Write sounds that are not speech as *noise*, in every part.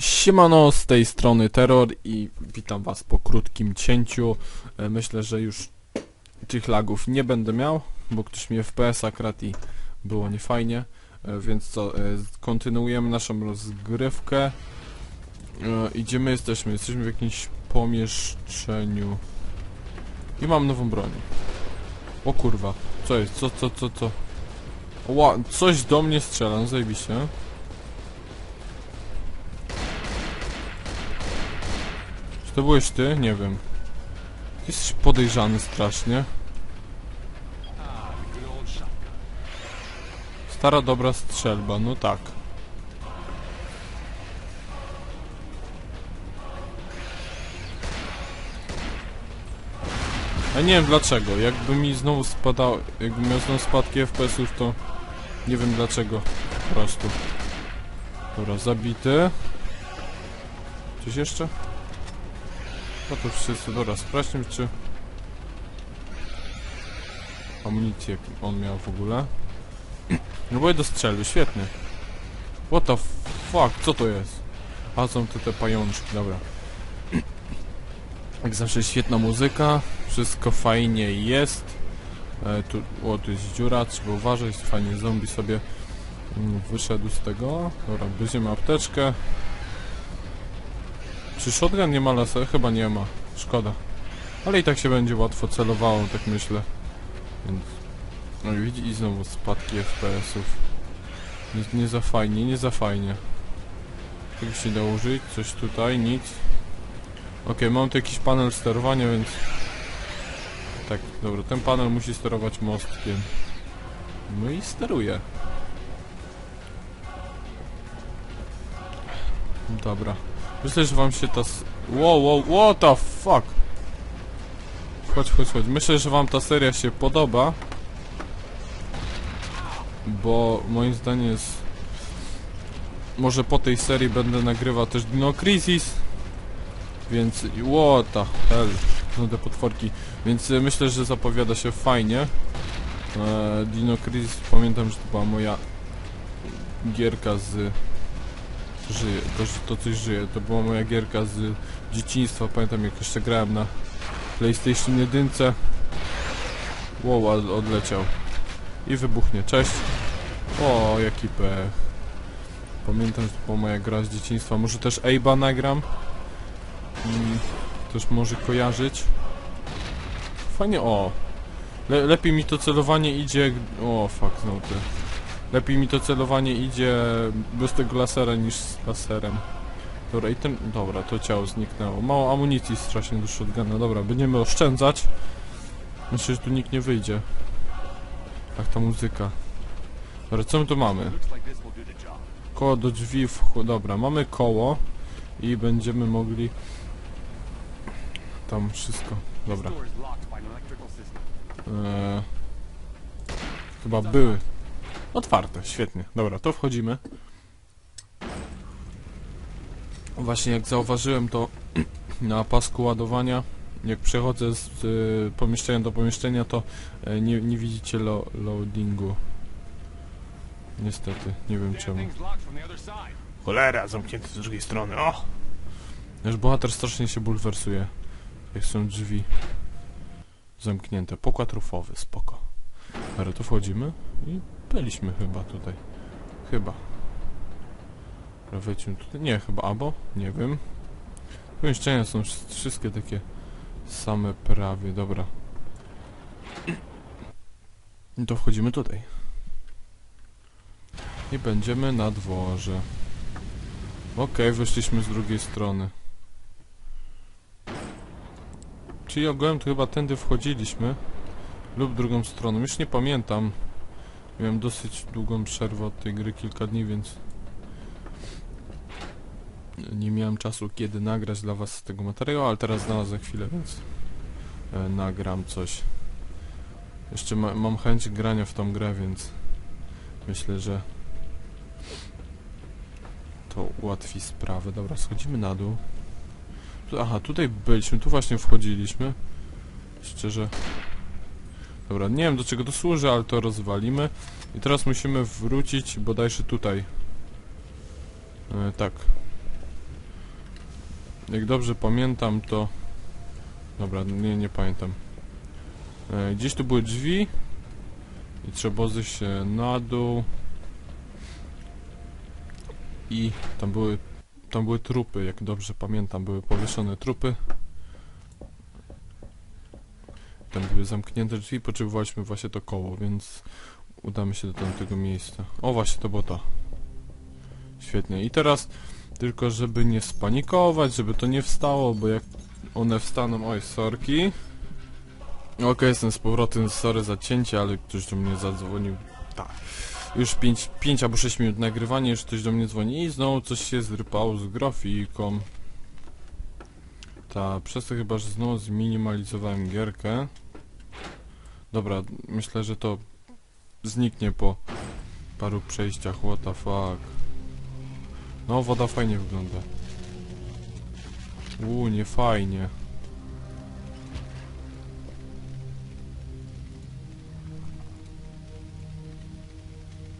Siemano, z tej strony Terror i witam was po krótkim cięciu. E, Myślę, że już tych lagów nie będę miał, bo ktoś mnie FPS-a kradł i było niefajnie. E, Więc co, e, kontynuujemy naszą rozgrywkę. I gdzie my jesteśmy? Jesteśmy w jakimś pomieszczeniu. I mam nową broń. O kurwa, co jest? Co, co, co, co? Ła, coś do mnie strzela, no zajebiście. Czy to byłeś ty? Nie wiem. Jesteś podejrzany strasznie. Stara dobra strzelba, no tak. A nie wiem dlaczego, jakby mi znowu spadał, jakby miał znowu spadki FPS-ów, to nie wiem dlaczego, po prostu. Dobra, zabity. Coś jeszcze? No to wszyscy, dobra, sprawdźmy czy... Amunicję on miał w ogóle. No bo je dostrzelił, świetnie. What the fuck, co to jest? A są te, te pajączki, dobra. Jak zawsze świetna muzyka, wszystko fajnie jest. E, tu, o, tu jest dziura, trzeba uważać, fajnie zombie sobie mm, wyszedł z tego. Dobra, bierzemy apteczkę. Czy shotgun nie ma laser? Chyba nie ma. Szkoda. Ale i tak się będzie łatwo celowało, tak myślę. Więc... No i widzi i znowu spadki FPS-ów. Nie, nie za fajnie, nie za fajnie. Tego się da użyć, coś tutaj, nic. Okej, mam tu jakiś panel sterowania, więc... Tak, dobra, ten panel musi sterować mostkiem. No i steruje. Dobra. Myślę, że wam się ta... Wow, wow, what the fuck? Chodź, chodź, chodź. Myślę, że wam ta seria się podoba. Bo moim zdaniem jest... Może po tej serii będę nagrywał też Dino Crisis. Więc... What the hell? No te potworki. Więc e, myślę, że zapowiada się fajnie. E, Dino Crisis, pamiętam, że to była moja gierka z żyje, to, to coś żyje. To była moja gierka z dzieciństwa, pamiętam jak jeszcze grałem na PlayStation 1. Wow, odleciał. I wybuchnie. Cześć. O, jaki pech. Pamiętam, że to była moja gra z dzieciństwa. Może też Abe'a nagram. Mm, też może kojarzyć. Fajnie, o. Le lepiej mi to celowanie idzie... O, fuck, znowu ty. Lepiej mi to celowanie idzie bez tego lasera niż z laserem. Dobra, i ten... Dobra, to ciało zniknęło. Mało amunicji strasznie do shotguna. Dobra, będziemy oszczędzać. Myślę, że tu nikt nie wyjdzie. Ach, ta muzyka. Dobra, co my tu mamy? Koło do drzwi w... Dobra, mamy koło. I będziemy mogli... Tam wszystko. Dobra. Eee... Chyba były. Otwarte, świetnie. Dobra, to wchodzimy. Właśnie jak zauważyłem to *clears throat* na pasku ładowania, jak przechodzę z y, pomieszczenia do pomieszczenia, to y, nie, nie widzicie lo, loadingu. Niestety, nie wiem czemu. Cholera, zamknięty z drugiej strony, o! Nasz bohater strasznie się bulwersuje, jak są drzwi zamknięte. Pokład rufowy, spoko. Dobra, to wchodzimy i byliśmy chyba tutaj. Chyba. Wejdźmy tutaj. Nie, chyba albo? Nie wiem. Pomieszczenia są wsz- wszystkie takie same prawie, dobra. I *clears throat* to wchodzimy tutaj. I będziemy na dworze. Okej, wyszliśmy z drugiej strony. Czyli ogółem to chyba tędy wchodziliśmy. Lub drugą stroną. Już nie pamiętam. Miałem dosyć długą przerwę od tej gry, kilka dni, więc nie miałem czasu kiedy nagrać dla was tego materiału, ale teraz znalazłem chwilę, więc e, nagram coś. Jeszcze ma, mam chęć grania w tą grę, więc myślę, że to ułatwi sprawę. Dobra, schodzimy na dół. Aha, tutaj byliśmy, tu właśnie wchodziliśmy. Szczerze, Dobra, nie wiem do czego to służy, ale to rozwalimy. I teraz musimy wrócić bodajże tutaj. E, tak. Jak dobrze pamiętam, to... Dobra, nie, nie pamiętam. E, gdzieś tu były drzwi. I trzeba się na dół. I tam były... Tam były trupy, jak dobrze pamiętam. Były powieszone trupy. Tam były zamknięte drzwi i potrzebowaliśmy właśnie to koło, więc... Udamy się do tamtego miejsca. O, właśnie, to było to. Świetnie. I teraz tylko żeby nie spanikować, żeby to nie wstało, bo jak one wstaną... Oj, sorki. Okej, jestem z powrotem, sorry za cięcie, ale ktoś do mnie zadzwonił. Tak. Już 5, 5 albo 6 minut nagrywania, już ktoś do mnie dzwoni i znowu coś się zrypało z grafiką. Ta, przez to chyba, że znowu zminimalizowałem gierkę. Dobra, myślę, że to zniknie po paru przejściach, what the fuck. No, woda fajnie wygląda. Uuu, nie fajnie.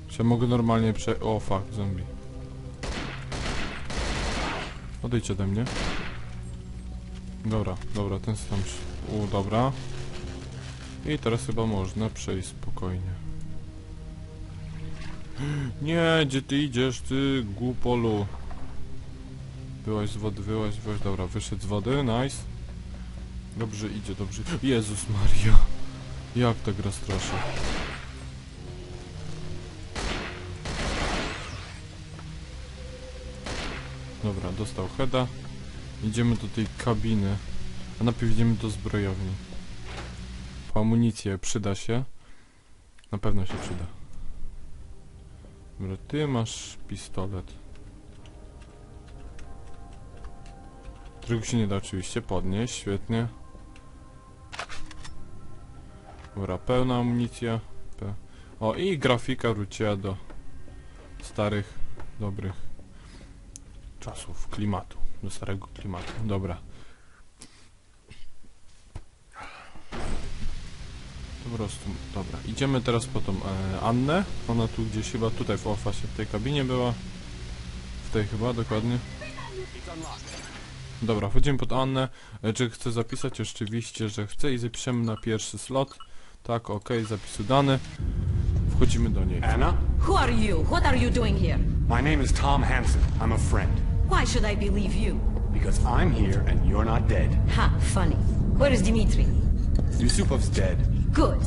Czy mogę normalnie prze... O, fuck, zombie. Odejdź ode mnie. Dobra, dobra, ten sam... U, dobra. I teraz chyba można przejść spokojnie. *gasps* Nie, gdzie ty idziesz, ty głupolu? Byłaś z wody, wyłaś, wyłaś, dobra, wyszedł z wody, nice. Dobrze idzie, dobrze. Jezus Maria. Jak ta gra straszy. Dobra, dostał heada. Idziemy do tej kabiny. A najpierw idziemy do zbrojowni. Amunicję przyda się. Na pewno się przyda. Dobra, ty masz pistolet. Którego się nie da oczywiście podnieść, świetnie. Dobra, pełna amunicja. Pe o, i grafika wróciła do starych, dobrych czasów, klimatu. Do starego klimatu. Dobra. Po prostu, dobra. Idziemy teraz po tą e, Annę. Ona tu gdzieś chyba tutaj w właśnie w tej kabinie była. W tej chyba, dokładnie. Dobra, wchodzimy pod Annę. E, czy chcę zapisać? Oczywiście, że chcę i zapiszemy na pierwszy slot. Tak, ok, zapisu dany. Wchodzimy do niej. Anna? Who are you? What are you doing here? My name is Tom Hansen. I'm a friend. Why should I believe you? Because I'm here and you're not dead. Ha, funny. Where is Dimitri? Yusupov's dead. Good.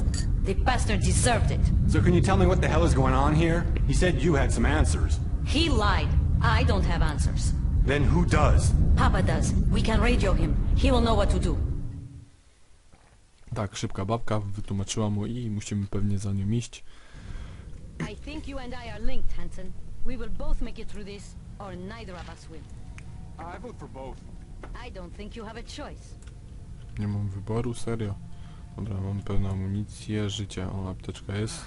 The bastard deserved it. So can you tell me what the hell is going on here? He said you had some answers. He lied. I don't have answers. Then who does? Papa does. We can radio him. He will know what to do. Tak, szybka babka wytłumaczyła mu i musimy pewnie za nią iść. I think you and I are linked, Hansen. We will both make it through this, or neither of us will. I vote for both. I don't think you have a choice. Nie mam wyboru, serio. Dobra, mam pełną amunicję, życia. O, apteczka jest.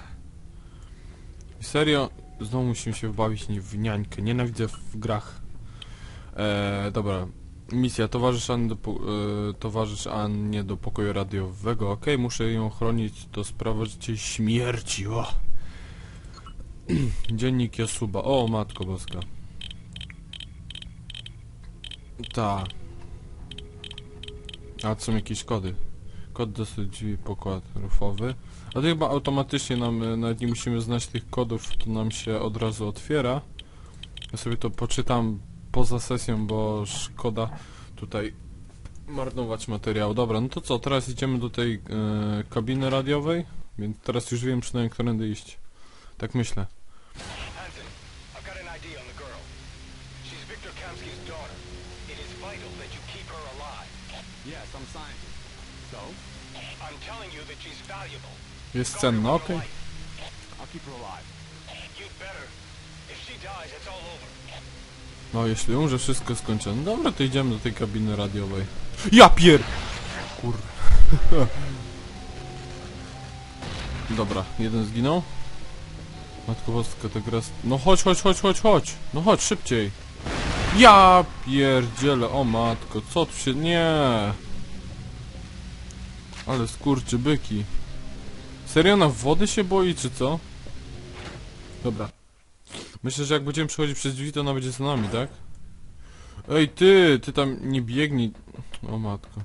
I serio, znowu musimy się wbawić w niańkę. Nienawidzę w grach. Eee, dobra. Misja. Towarzysz Annie do, e, towarzysz Annie do pokoju radiowego. Okej, muszę ją chronić do sprawozdania śmierci. O! *clears throat* Dziennik Jasuba. O, matko boska. Tak. A są jakieś kody. Kod dosyć pokład rufowy. A to chyba automatycznie nam, e, nawet nie musimy znać tych kodów, to nam się od razu otwiera. Ja sobie to poczytam poza sesją, bo szkoda tutaj marnować materiał. Dobra, no to co, teraz idziemy do tej e, kabiny radiowej, więc teraz już wiem przynajmniej, którędy iść. Tak myślę. Dies, it's all over. No, jeśli umrze, wszystko skończone. Dobra, to idziemy do tej kabiny radiowej. Ja pier... Kur... *laughs* Dobra, jeden zginął. Matko Boska, ta gra... No chodź, chodź, chodź, chodź, chodź! No chodź, szybciej! Ja pierdzielę, o matko, co tu się... Nie! Ale skurczy byki. Serio ona wody się boi, czy co? Dobra. Myślę, że jak będziemy przechodzić przez drzwi, to ona będzie za nami, tak? Ej ty, ty tam nie biegnij. O matko.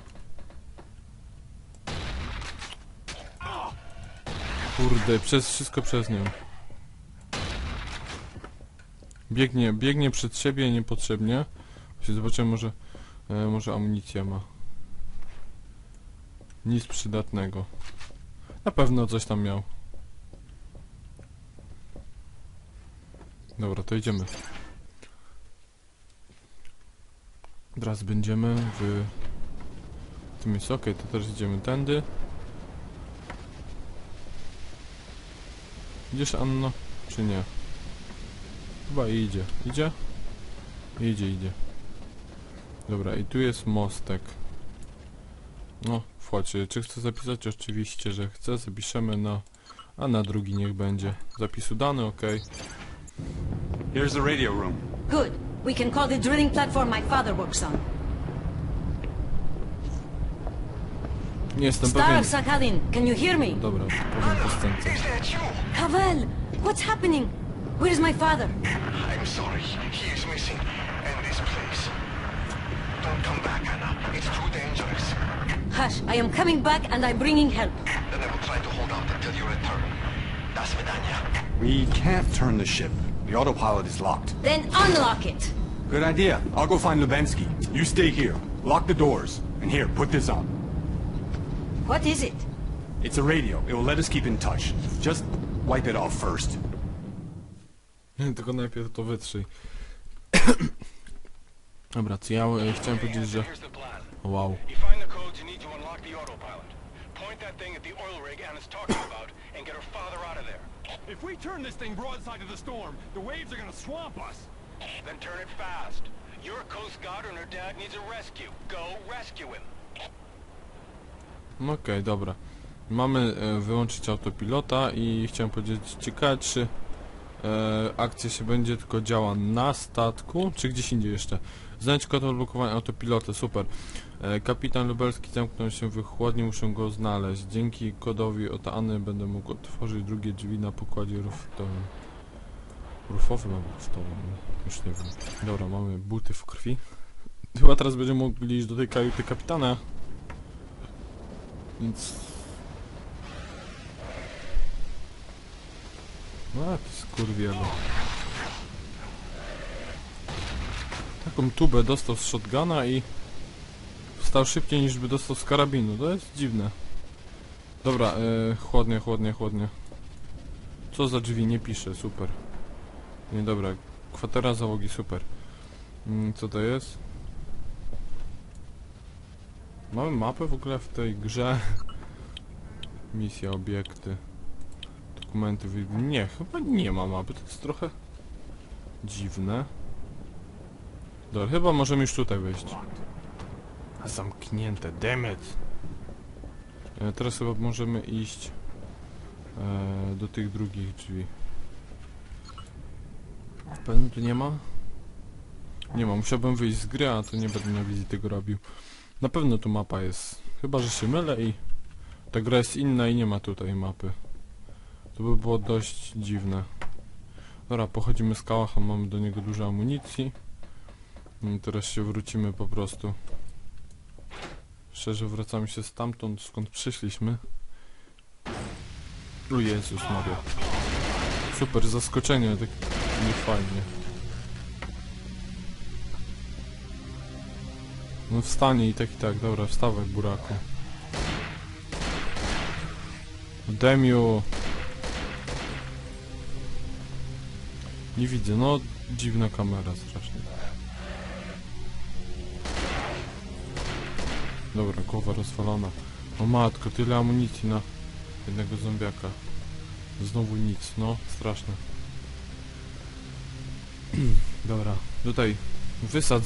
Kurde, przez wszystko przez nią. Biegnie, biegnie przed siebie niepotrzebnie. Zobaczymy może, e, może amunicja ma. Nic przydatnego. Na pewno coś tam miał. Dobra, to idziemy. Teraz będziemy w tym jest ok, to też idziemy tędy. Idziesz Anno? Czy nie? Chyba idzie. Idzie? Idzie, idzie. Dobra, i tu jest mostek. No, wchodź. Czy chcę zapisać? Oczywiście, że chcę. Zapiszemy na... A na drugi niech będzie. Zapisu dany, ok. Here's the radio room. Good. We can call the drilling platform my father works on. Nie jestem pewien... Sakadin, can you hear me? Dobra, powiem po scence. Is that you? Pavel, what's happening? Where is my father? I'm sorry. He is missing. And this place. Don't come back, Anna. It's too dangerous. Hush, I am coming back and I'm bringing help. Then I will try to hold out until you return. Das Vidania. We can't turn the ship. The autopilot is locked. Then unlock it. Good idea. I'll go find Lubensky. You stay here. Lock the doors. And here, put this on. What is it? It's a radio. It will let us keep in touch. Just wipe it off first. Tylko najpierw to wytrzyj. Dobra, co ja chciałem powiedzieć, że... Here's the. Wow. You find the codes you need to unlock the autopilot. Point that thing at the oil rig Anna's talking *coughs* about and get her father out of there. If we turn this thing broadside to the storm, the waves are gonna swamp us. Then turn it fast. You're Coast Guard and her dad needs a rescue. Go rescue him. No okej, dobra. Mamy e, wyłączyć autopilota i chciałem powiedzieć, ciekawe czy akcja się będzie tylko działa na statku, czy gdzieś indziej jeszcze. Znajdź kod odblokowania autopilota, super. E, kapitan Lubelski zamknął się w chłodni, muszę go znaleźć. Dzięki kodowi od Anny będę mógł otworzyć drugie drzwi na pokładzie ruftowym. Rufowym albo ruftowym, już nie wiem. Dobra, mamy buty w krwi. Chyba teraz będziemy mogli iść do tej kajuty kapitana. Więc... No, ty skurwielo. Taką tubę dostał z shotguna i... Wstał szybciej niż by dostał z karabinu. To jest dziwne. Dobra, yy, chłodnie, chłodnie, chłodnie. Co za drzwi? Nie pisze, super. Nie, dobra. Kwatera załogi, super. Mm, co to jest? Mamy mapę w ogóle w tej grze. *laughs* Misja, obiekty. Nie, chyba nie ma mapy, to jest trochę dziwne. Dobra, chyba możemy już tutaj wejść. A zamknięte, demet. E, teraz chyba możemy iść e, do tych drugich drzwi. Pewnie tu nie ma? Nie ma, musiałbym wyjść z gry, a to nie będę na wizji tego robił. Na pewno tu mapa jest. Chyba, że się mylę i ta gra jest inna i nie ma tutaj mapy. To by było dość dziwne. Dobra, pochodzimy z kałacha, mamy do niego dużo amunicji. I teraz się wrócimy po prostu. Szczerze wracamy się stamtąd, skąd przyszliśmy. O Jezus Maria. Super, zaskoczenie, tak nie fajnie. No wstanie i tak i tak, dobra, wstawaj buraku. Demiu. Nie widzę, no dziwna kamera strasznie. Dobra, głowa rozwalona. O matko, tyle amunicji na jednego zombiaka. Znowu nic, no straszne. *clears throat* Dobra, tutaj wysadzone.